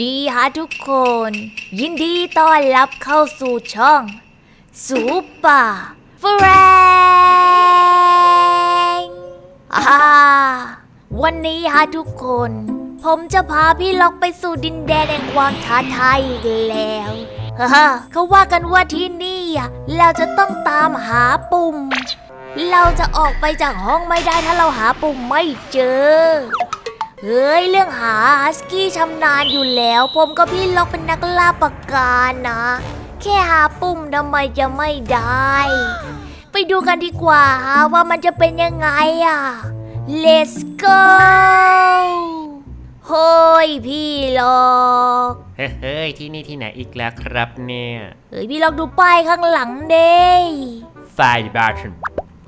ดีฮะทุกคน ยินดีต้อนรับเข้าสู่ช่องซูเปอร์เฟรนอ่าวันนี้ฮะทุกคน ผมจะพาพี่ล็อกไปสู่ดินแดนแห่งความท้าทายอีกแล้วฮ่าเขาว่ากันว่าที่นี่เราจะต้องตามหาปุ่ม เราจะออกไปจากห้องไม่ได้ถ้าเราหาปุ่มไม่เจอ เฮ้ย เรื่องหาฮัสกี้ชำนาญอยู่แล้ว ผมกับพี่ล็อกเป็นนักล่าปากกานะ แค่หาปุ่มทำไมจะไม่ได้ ไปดูกันดีกว่าว่ามันจะเป็นยังไงอะ let's go เฮ้ยพี่ล็อกเฮ้ยที่นี่ที่ไหนอีกแล้วครับเนี่ย เฮ้ยพี่ล็อกดูป้ายข้างหลังเด้ไฟบาร์ชน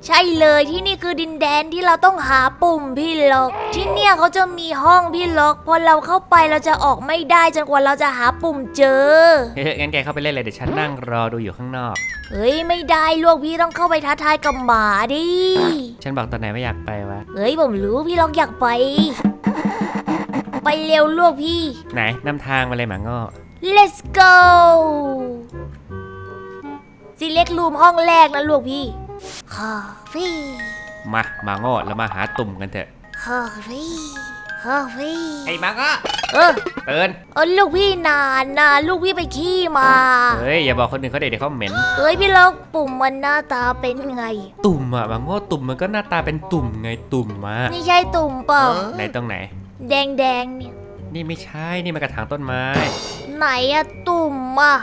ใช่เลยที่นี่คือดินแดนที่เราต้องหาปุ่มพี่ล็อก ที่เนี่ยเขาจะมีห้องพี่ล็อกพอเราเข้าไปเราจะออกไม่ได้จนกว่าเราจะหาปุ่มเจอ เฮ้ยงั้นแกเข้าไปเล่นเลยเดี๋ยวฉันนั่งรอดูอยู่ข้างนอก เฮ้ยไม่ได้ลูกพี่ต้องเข้าไปท้าทายกับหมาดิ ฉันบอกตอนไหนไม่อยากไปวะ เฮ้ยผมรู้พี่ล็อกอยากไป ไปเร็วลูกพี่ ไหนนำทางมาเลยหมาง้อ let's go ซีเล็กรูมห้องแรกนะลูกพี่ คอฟฟี่มาหมาง้อเรามาหาตุ่มกันเถอะคอฟฟี่คอฟฟี่ไอ้หมาง้อเออเตือนเออลูกพี่นานนะลูกพี่ไปขี้มาเฮ้ยอย่าบอกคนอื่นเขาเด็กเดี๋ยวเขาเหม็นเอ้ยพี่ล็อกปุ่มมันหน้าตาเป็นไง ตุ่มอะหมาง้อตุ่มมันก็หน้าตาเป็นตุ่มไงตุ่มมานี่ใช่ตุ่มเปล่าไหนตรงไหน แดงแดงๆเนี่ยนี่ไม่ใช่นี่มันกระถางต้นไม้ ไหนอะตุ่มอะ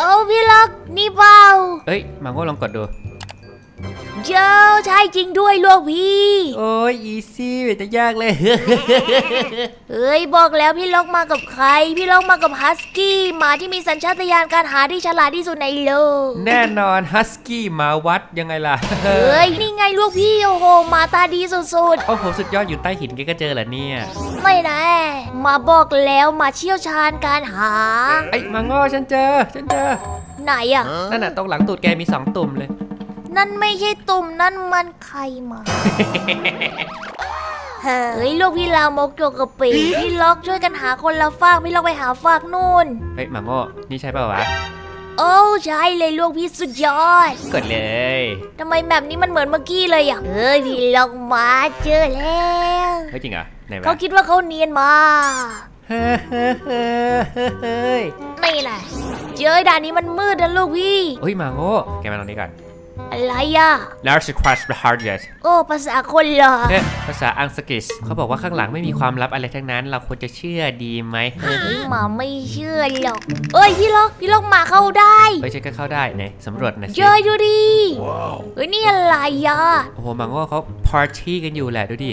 เอาพี่ล็อกนี่เปล่าเอ้ยหมาง้อลองกดดู เจ้าใช่จริงด้วยลูกพี่ โอ้ยอีซี่ไม่จะยากเลยเอ้ยบอกแล้วพี่ล็อกมากับใคร พี่ล็อกมากับฮัสกี้หมาที่มีสัญชาตญาณการหาที่ฉลาดที่สุดในโลก แน่นอนฮัสกี้หมาวัดยังไงล่ะเอ้ยนี่ไงลูกพี่โอ้โหหมาตาดีสุดโอ้โหสุดยอดอยู่ใต้หินแกก็เจอเหรอเนี่ยๆ ไม่นะหมาบอกแล้วหมาเชี่ยวชาญการหา ไอ้ยหมาง้อฉันเจอ ฉันเจอ ไหนอะนั่นน่ะตรงหลังตูดแกมีสองตุ่มเลย นั่นไม่ใช่ตุ่มนั่นมันใครมา เฮ้ยลูกพี่ลามกโจกกะปีพี่ล็อกช่วยกันหาคนละฝากพี่ล็อกไปหาฝากนู่น เฮ้ยหมาโง่นี่ใช่เปล่าวะ โอ้ใช่เลยลูกพี่สุดยอด กดเลยทำไมแบบนี้มันเหมือนเมื่อกี้เลยอะเฮ้ยพี่ล็อกมาเจอแล้วเฮ้ยจริงเหรอไหนวะเขาคิดว่าเขาเนียนมาเฮ้ยเฮ้ยเฮ้ยเฮ้ยนี่แหละเจอด่านนี้มันมืดนะลูกพี่เฮ้ยหมาโง่แกมาตรงนี้ก่อน อะไรอะ Large crush the hardest โอ้ภาษาคนเหรอเฮ้ยภาษาอังกฤษเขาบอกว่าข้างหลังไม่มีความลับอะไรทั้งนั้น เราควรจะเชื่อดีไหมเฮ้ยเฮ้ยหมาไม่เชื่อหรอก เอ้ยพี่ล็อกพี่ล็อกหมาเข้าได้เฮ้ยฉันก็เข้าได้ไหนสำรวจหน่อยสิเจอดูดิเฮ้ยนี่อะไรอะ โอ้โหหมาโง่เขาพาร์ตี้กันอยู่แหละดูดิ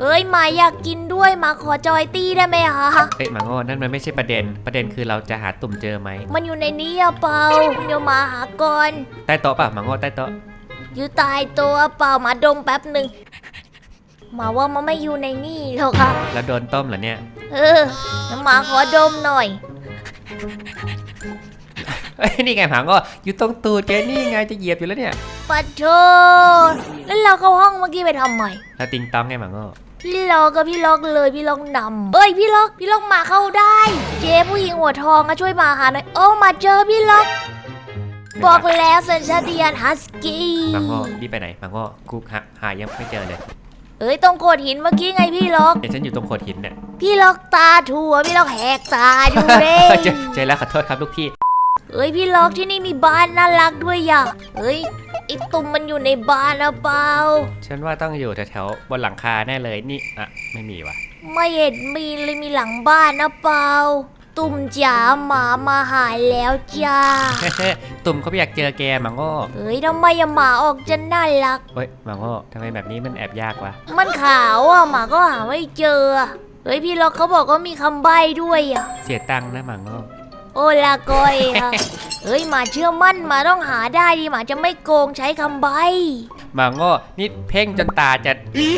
เอ้ยหมาอยากกินด้วยหมาขอจอยตี้ได้ไหมคะเฮ้ยหมาโง่นั่นมันไม่ใช่ประเด็น ประเด็นคือเราจะหาตุ่มเจอไหมมันอยู่ในนี้อะเปล่าเดี๋ยวหมาหาก่อน ใต้โต๊ะป่ะหมาโง่ใต้โต๊ะอยู่ใต้ตัวเปล่าหมาดมแป๊บหนึ่งหมาว่ามันไม่อยู่ในนี่หรอกครับแล้วโดนต้มเหรอเนี่ยเออแล้วหมาขอดมหน่อย เอ้ยนี่ไงหมาโง่อยู่ตรงตูดแกนี่ไงจะเหยียบอยู่แล้วเนี่ย ปัดโทแล้วเราเข้าห้องเมื่อกี้ไปทำไมแล้วติงต้องไงหมาโง่ พี่ล็อกก็พี่ล็อกเลยพี่ล็อกนำเอ้ยพี่ล็อกพี่ล็อกหมาเข้าได้ เจ๊ผู้หญิงหัวทองอะช่วยหมาหาหน่อยโอ้มาเจอพี่ล็อก บอกแล้วสัญชาตญาณฮัสกี้หมาโง่รีบไปไหนหมาโง่กูหาหายังไม่เจอเลยเอ้ยตรงโขดหินเมื่อกี้ไงพี่ล็อกเดี๋ยวฉันอยู่ตรงโขดหินเนี่ยพี่ล็อกตาถั่วพี่ล็อกแหกตาดูเด้เจอเจอแล้วขอโทษครับลูกพี่เอ้ยพี่ล็อกที่นี่มีบ้านน่ารักด้วยอะเอ้ย ไอตุ่มมันอยู่ในบ้านนะเปล่า ฉันว่าต้องอยู่แถวๆบนหลังคาแน่เลยนี่อะไม่มีว่ะ ไม่เห็นมีเลยมีหลังบ้านนะเปล่า ตุ่มจ๋าหมามาหายแล้วจ้า ตุ่มเขาไม่อยากเจอแกหมาโง่เอ้ยทำไมอะหมาออกจะน่ารัก เฮ้ยหมาโง่ทำไมแบบนี้มันแอบยากวะมันขาวอะหมาก็หาไม่เจออะเฮ้ยพี่ล็อกเขาบอกว่ามีคำใบ้ด้วยอะเสียตังค์นะหมาโง่ โอลากอยอะเฮ้ยหมาเชื่อมั่นหมาต้องหาได้ดิหมาจะไม่โกงใช้คำใบ้หมาโง่นี่เพ่งจนตาจะ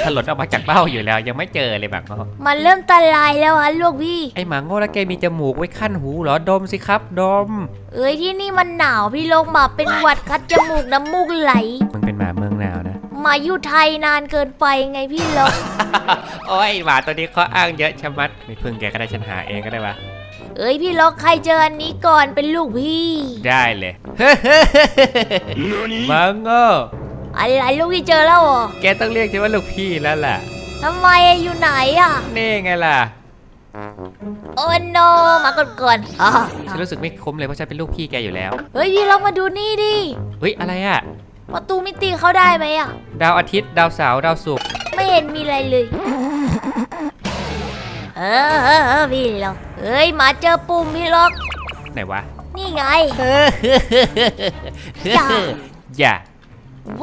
ถลนออกมาจากเบ้าอยู่แล้ว ยังไม่เจอเลยหมาโง่มันเริ่มตาลายแล้วฮะลูกพี่ไอหมาโง่แล้วแกมีจมูกไว้ขั้นหูเหรอดมสิครับดม เอ้ยที่นี่มันหนาวพี่ลงมาเป็นหวัดคัดจมูกน้ำมูกไหลมึงเป็นหมาเมืองหนาวนะมาอยู่ไทยนานเกินไปไงพี่ลงโอ้ยหมาตัวนี้เขาอ้างเยอะชะมัดไม่พึ่งแกก็ได้ฉันหาเองก็ได้ปะ เอ้ยพี่ล็อกใครเจออันนี้ก่อนเป็นลูกพี่ ได้เลย มังโง่อะไรลูกพี่เจอแล้วเหรอแกต้องเรียกฉันว่าลูกพี่แล้วล่ะทำไมอะอยู่ไหนอะ นี่ไงล่ะ โอ้โนมาก่อนก่อนอะฉันรู้สึกไม่คุ้มเลยเพราะฉันเป็นลูกพี่แกอยู่แล้ว เฮ้ยพี่ล็อกมาดูนี่ดิ เฮ้ยอะไรอะประตูมิติเข้าได้ไหมอะ ดาวอาทิตย์ดาวเสาร์ดาวศุกร์ไม่เห็นมีอะไรเลย เออเออเออพี่ล็อก เฮ้ยหมาเจอปุ่มพี่ล็อก ไหนวะ นี่ไง อย่า อย่า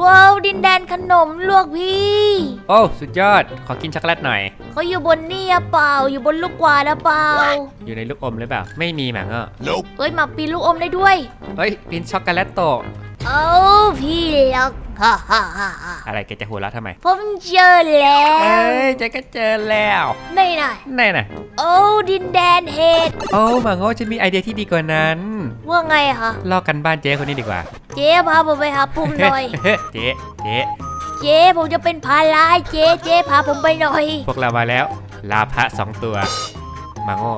ว้าวดินแดนขนมลวกพี่ โอ้สุดยอด ขอกินช็อกโกแลตหน่อย เขาอยู่บนนี่อะเปล่า อยู่บนลูกกวาดอะเปล่า อยู่ในลูกอมหรือเปล่า ไม่มีหมังอะเฮ้ยหมาปีนลูกอมได้ด้วย เฮ้ย กินช็อกโกแลตโต กเอาพี่ล็อกฮ่าฮ่าฮ่าฮ่าอะไรแกจะหัวเราะทำไม ผมเจอแล้เอ้วยเจก็เจอแล้วนี่น่ะไหนน่ะโอ้ดินแดนเห็ดโอ้หมังโง่จะมีไอเดียที่ดีกว่านั้นว่าไงอะคะลอกกันบ้านเจ๊คนนี้ดีกว่าเจ๊พาผมไปหาปุ่มหน่อย เจ๊เจ๊เจ๊ผมจะเป็นภาระให้เจ๊เจ๊พาผมไปหน่อย พวกเรามาแล้ว ลาพระสองตัวหมังโง่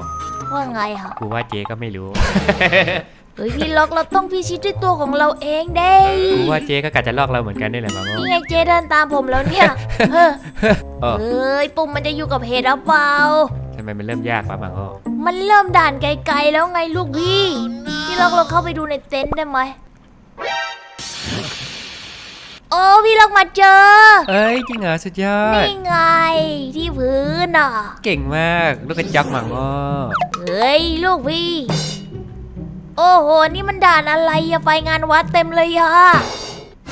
ว่าไงคะกูว่าเจ๊ก็ไม่รู้ เฮ้ยพี่ล็อกเราต้องพิชิตด้วยตัวของเราเองเด้กูว่าเจ๊ก็กะจะลอกเราเหมือนกันนี่แหละหมังโง่นี่ไงเจ๊เดินตามผมแล้วเนี่ยเฮ้อเออเอ้ยปุ่มมันจะอยู่กับเห็ดหรือเปล่า ทำไมมันเริ่มยากวะหมังโง่มันเริ่มด่านไกลๆแล้วไงลูกพี่พี่ล็อกเราเข้าไปดูในเต็นท์ได้ไหมโอ้พี่ล็อกมาเจอเอ้ยจริงเหรอสุดยอด นี่ไง ที่พื้นอะ เก่งมาก ลูกกระจอกหมังโง่เฮ้ยลูกพี่ โอ้โห นี่มันด่านอะไรอะไฟงานวัดเต็มเลยอะ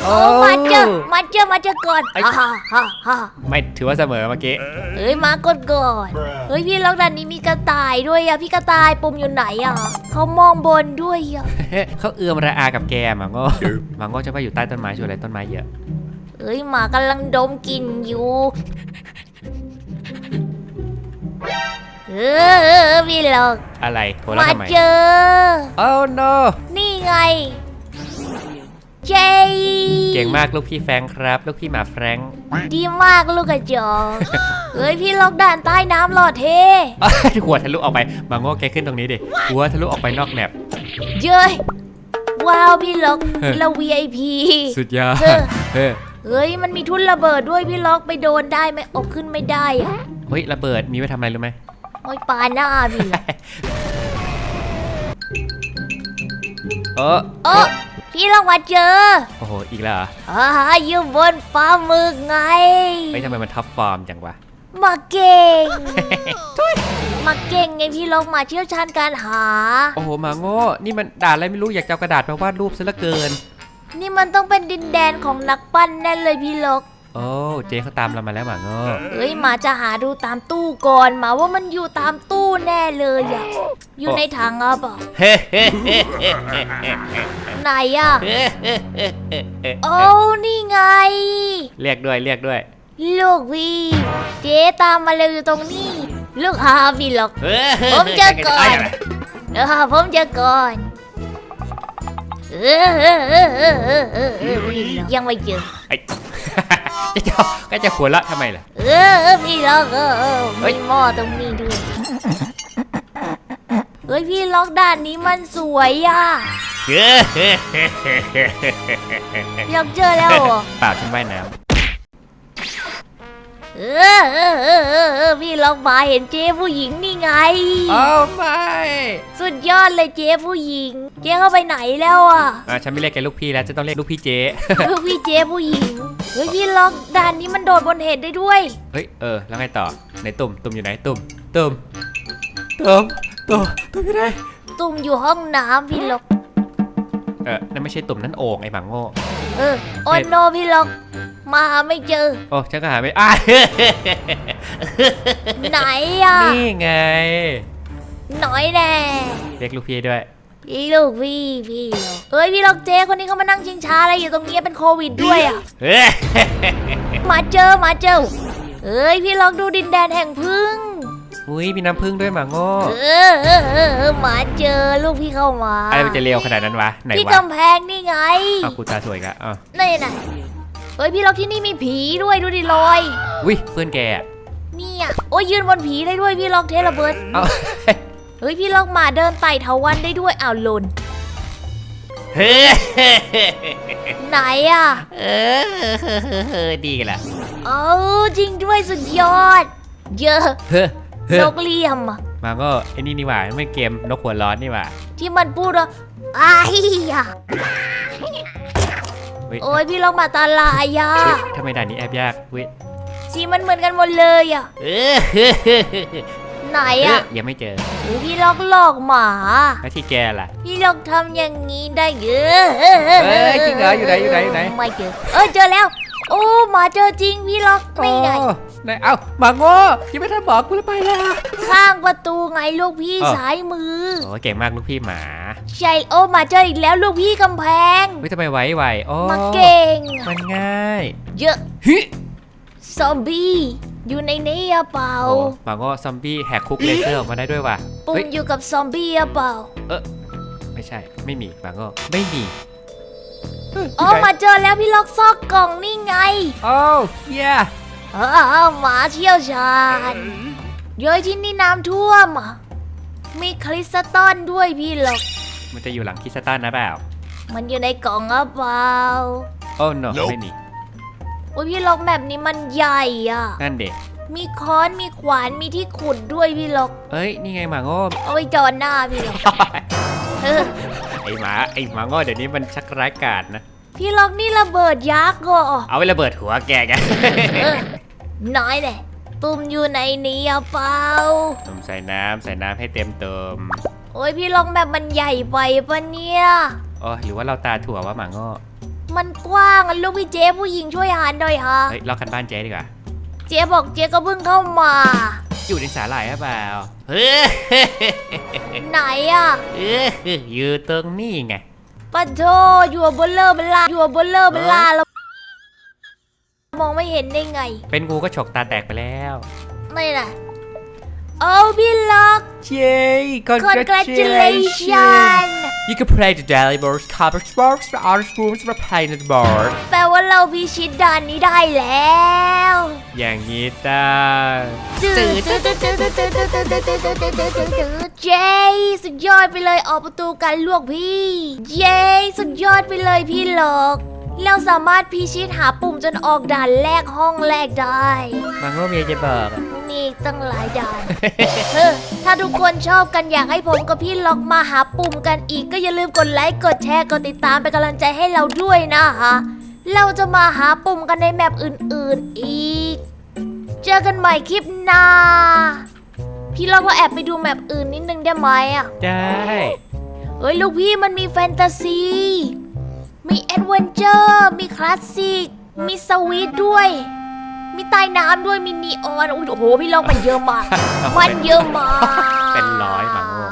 โอ้มาเจอมาเจอมาเจอก่อนฮ่าฮ่าฮ่าฮ่าไม่ถือว่าเสมอเมื่อกี้เฮ้ยมากดก่อนเฮ้ยพี่ล็อกด่านนี้มีกระต่ายด้วยอะพี่กระต่ายปุ่มอยู่ไหนอะเขามองบนด้วยอะเขาเอื้อมระอากับแกหมังโง่หมังโง่จะไปอยู่ใต้ต้นไม้ช่วยอะไรต้นไม้เยอะเฮ้ยหมากำลังดมกลิ่นอยู่เออ เออเออพี่ล็อกอะไรโหแล้วมาทำไมเจอ โอ้ no นี่ไง เจเก่งมากลูกพี่แฟรงค์ครับ ลูกพี่หมาแฟรงค์ดีมากลูกกระจอกเฮ้ยพี่ล็อกด่านใต้น้ำหลอดเทเอ้ยหัวทะลุออกไปหมังโง่แกขึ้นตรงนี้ดิหัวทะลุออกไปนอกแมปเย้ยว้าวพี่ล็อกเฮ้ยเรา VIP สุดยอดเออ เฮ้ยเฮ้ยมันมีทุ่นระเบิดด้วยพี่ล็อกไปโดนได้ไหมออกขึ้นไม่ได้อะเฮ้ยระเบิดมีไว้ทำอะไรรู้ไหม โอ้ยปาหน้าพี่ล็อกเออเออพี่ล็อกมาเจอโอ้โห อีกแล้วเหรออ่าอยู่บนฟ้าหมึกไง เฮ้ยทำไมมันท็อปฟอร์มจังวะ มาเก่ง มาเก่งไงพี่ล็อกมาเชี่ยวชาญการหา โอ้โหหมาโง่ นี่มันด่าอะไรไม่รู้ อยากจะเอากระดาษมาวาดรูปซะเหลือเกิน นี่มันต้องเป็นดินแดนของนักปั้นแน่เลยพี่ล็อก โอ้เจ๊เขาตามเรามาแล้วหมาโง่เฮ้ยหมาจะหาดูตามตู้ก่อนหมาว่ามันอยู่ตามตู้แน่เลยอะอยู่ในถังอะเปล่าเฮ้เฮ้เฮ้เฮ้เฮ้ไหนอะเฮ้เฮ้เฮ้เฮ้เฮ้โอ้นี่ไง เรียกด้วยเรียกด้วย ลูกพี่เจ๊ตามมาเร็วอยู่ตรงนี้ ลูกหาพี่หรอกเฮ้เฮ้ผมเจอก่อนเออผมเจอก่อนเออเออเออเออเออเออเออพี่หรอกยังไม่เจอไอ้ จะจะก็จะหัวเราะทำไมล่ะเออเออพี่ล็อกเออเออเฮ้มีย หม้อตรงนี้ด้วยเฮ้ยพี่ล็อกด่านนี้มันสวยอะเฮ้เฮ้เฮ้เฮ้เฮ้เฮ้อยากเจอแล้วเหรอเปล่าฉันว่ายน้เออเออเออเออเออพี่ล็อกมาเห็นเจ๊ผู้หญิงนี่ไงำโอ้ไม่สุดยอดเลยเจ๊ผู้หญิง เจ๊เข้าไปไหนแล้วอะอ่าฉันไม่เรียกแกลูกพี่แล้วจะต้องเรียกลูกพี่เจ๊ ลูกพี่เจ๊ผู้หญิง เฮ้ยพี่ล็อกด่านนี้มันโดดบนเห็ดได้ด้วย เฮ้ยเออแล้วไงต่อไหนตุ่มตุ่มอยู่ไหนตุ่มตุ่มตุ่มตุ่มตุ่มอยู่ไหนตุ่มอยู่ห้องน้ำพี่ล็อก เออนั่นไม่ใช่ตุ่มนั่นโอ่งไอ้หมังโง่เออโอ้โนพี่ล็อกมาหาไม่เจอ โอ้ฉันก็หาไม่อ้ายไหนอะนี่ไงหน่อยแน่เรียกลูกพี่ด้วย ลูกพี่พี่ล็อกเอ้ยพี่ล็อกเจ๊คนนี้เขามานั่งชิงช้าอะไรอยู่ตรงนี้เป็นโควิดด้วยอะเฮ้ยมาเจอมาเจอเอ้ยพี่ล็อกดูดินแดนแห่งพึ่งอุ้ยมีน้ำผึ้งด้วยหมาโง่เออเออเออเออมาเจอลูกพี่เข้ามาอะไรมันจะเร็วขนาดนั้นวะไหนที่วะกำแพงนี่ไงเอากูตาสวยกะอะนี่น่ะเฮ้ยพี่ล็อกที่นี่มีผีด้วยดูดิลอยอุ้ยเพื่อนแกอะเนี่ยโอ้ยยืนบนผีได้ด้วยพี่ล็อกเทระเบิด เอาเฮ้ยพี่ล็อกหมาเดินไต่เถาวันได้ด้วยอ้าวหล่นเฮ้ยไหนอะ เออดีกันละเออจริงด้วยสุดยอด เยอะเฮ้ยเฮ้นยกเหลี่ยมอะมาก็ไอ้นี่นี่หว่าไม่เกมนกหัวร้อนนี่หว่า ที่มันพูดว่าอ้ายอะเฮ้ยโอ้ยพี่ล็อกหมาตาลายอะเฮ้ยทำไมด่านนี้แอบยากเว้ยสีมันเหมือนกันหมดเลยอะ เออเฮ้ยเฮ้ยเฮ้ยไหนเอ้อะยยังไม่เจอหรือพี่ล็อกหลอกหมา แล้วที่แกล่ะ พี่ล็อกทำอย่างนี้ได้เยอะเอ้ยจริงเหรออยู่ไหนอยู่ไหนอยู่ไหนไม่เจอเออเจอแล้ว โอ้หมาเจอจริงพี่ล็อกไม่ไงโอ้ไหนเอ้าหมาโง่ยังไม่ทันบอกกูแล้วไปแล้วข้างประตูไงลูกพี่อ้าวซ้ายมือโอ้เก่งมากลูกพี่หมาใช่โอ้หมาเจออีกแล้วลูกพี่กำแพงเฮ้ยทำไมไหวไหวโอ้หมาเก่งมันง่าย เยอะฮิซอมบี้ อยู่ในนี้อะเปล่า โอ้หมาโง่ซอมบี้แหกคุกเลเซอร์ออกมาได้ด้วยว่ะปุ่เฮ้มยอยู่กับซอมบี้อะเปล่าไม่ใช่ ไม่มีหมาโง่ไม่มีเฮ้ยอ๋ออยู่ไหนมาเจอแล้วพี่ล็อกซอกกล่องนี่ไง โอ้เย่เออหมาเชี่ยวชาญเย้ยที่นี่น้ำท่วมอะมีคริสตัลด้วยพี่ล็อก มันจะอยู่หลังคิสตันนะเปล่ามันอยู่ในกล่องอะเปล่า โอ้ no ไม่มีโอ้ยพี่ล็อกแบบนี้มันใหญ่อะนั่นเด็กมีค้อนมีขวานมีที่ขุดด้วยพี่ล็อก เอ้ย นี่ไงหมาโง่เอาไว้จอดหน้าพี่ล็อกเออไอหมาไอหมาโง่เดี๋ยวนี้มันชักร้ายกาจนะ พี่ล็อกนี่ระเบิดยักษ์อะเอาไว้ระเบิดหัวแกไงเออน้อยเลยปุ่มอยู่ในนี้อะเปล่าผมใส่น้ำใส่น้ำให้เต็มเติมโอ้ยพี่ล็อกแบบมันใหญ่ไปปะเนี่ยโอ้หรือว่าเราตาถั่วว่าหมาโง่ มันกว้างอะลูกพี่เจ๊ผู้หญิงช่วยหารหน่อยฮะเฮ้ยลอกกันบ้านเจ๊ดีกว่า เจ๊บอกเจ๊ก็เพิ่งเข้ามา อยู่ในสาหร่ายหรือเปล่าเฮ้ยไหนอะเอออยู่ตรงนี้ไงปะโทอยู่บนเลอร์เบลาอยู่บนเลอร์เบลาแล้วมองไม่เห็นได้ไง เป็นงูก็ฉกตาแตกไปแล้ว ไม่ล่ะ โอ้พี่ล็อกเย้ congratulations You can play the daily board cover sports for our rooms for playing the board แปลว่าเราพิชิตด่านนี้ได้แล้วอย่างนี้ต้าจืดจืดจืดจืดจืดจืดจืดจืดจืดจืดจืดจืดจืดเย้สุดยอดไปเลยออกประตูกันลวกพี่ เย้สุดยอดไปเลยพี่หลอกเราสามารถพิชิตหาปุ่มจนออกด่านแรกห้องแรกได้หมาโง่เมียจะบอกอะ มีอีกตั้งหลายด่าน เออถ้าทุกคนชอบกันอยากให้ผมกับพี่ล็อกมาหาปุ่มกันอีกก็อย่าลืมกดไลค์กดแชร์กดติดตามเป็นกำลังใจให้เราด้วยนะคะเราจะมาหาปุ่มกันในแมปอื่นๆอีก เจอกันใหม่คลิปหน้า พี่ล็อกเราแอบไปดูแมปอื่นนิดนึงได้ไหมอะ ได้เฮ้ยลูกพี่มันมีแฟนตาซี มีแอดเวนเจอร์ มีคลาสสิก มีสวีทด้วย มีใต้น้ำด้วยมีนีออนอุ๊ยโอ้โหพี่ล็อกมันเยอะมาก มันเยอะมาก เป็นร้อยหมาโง่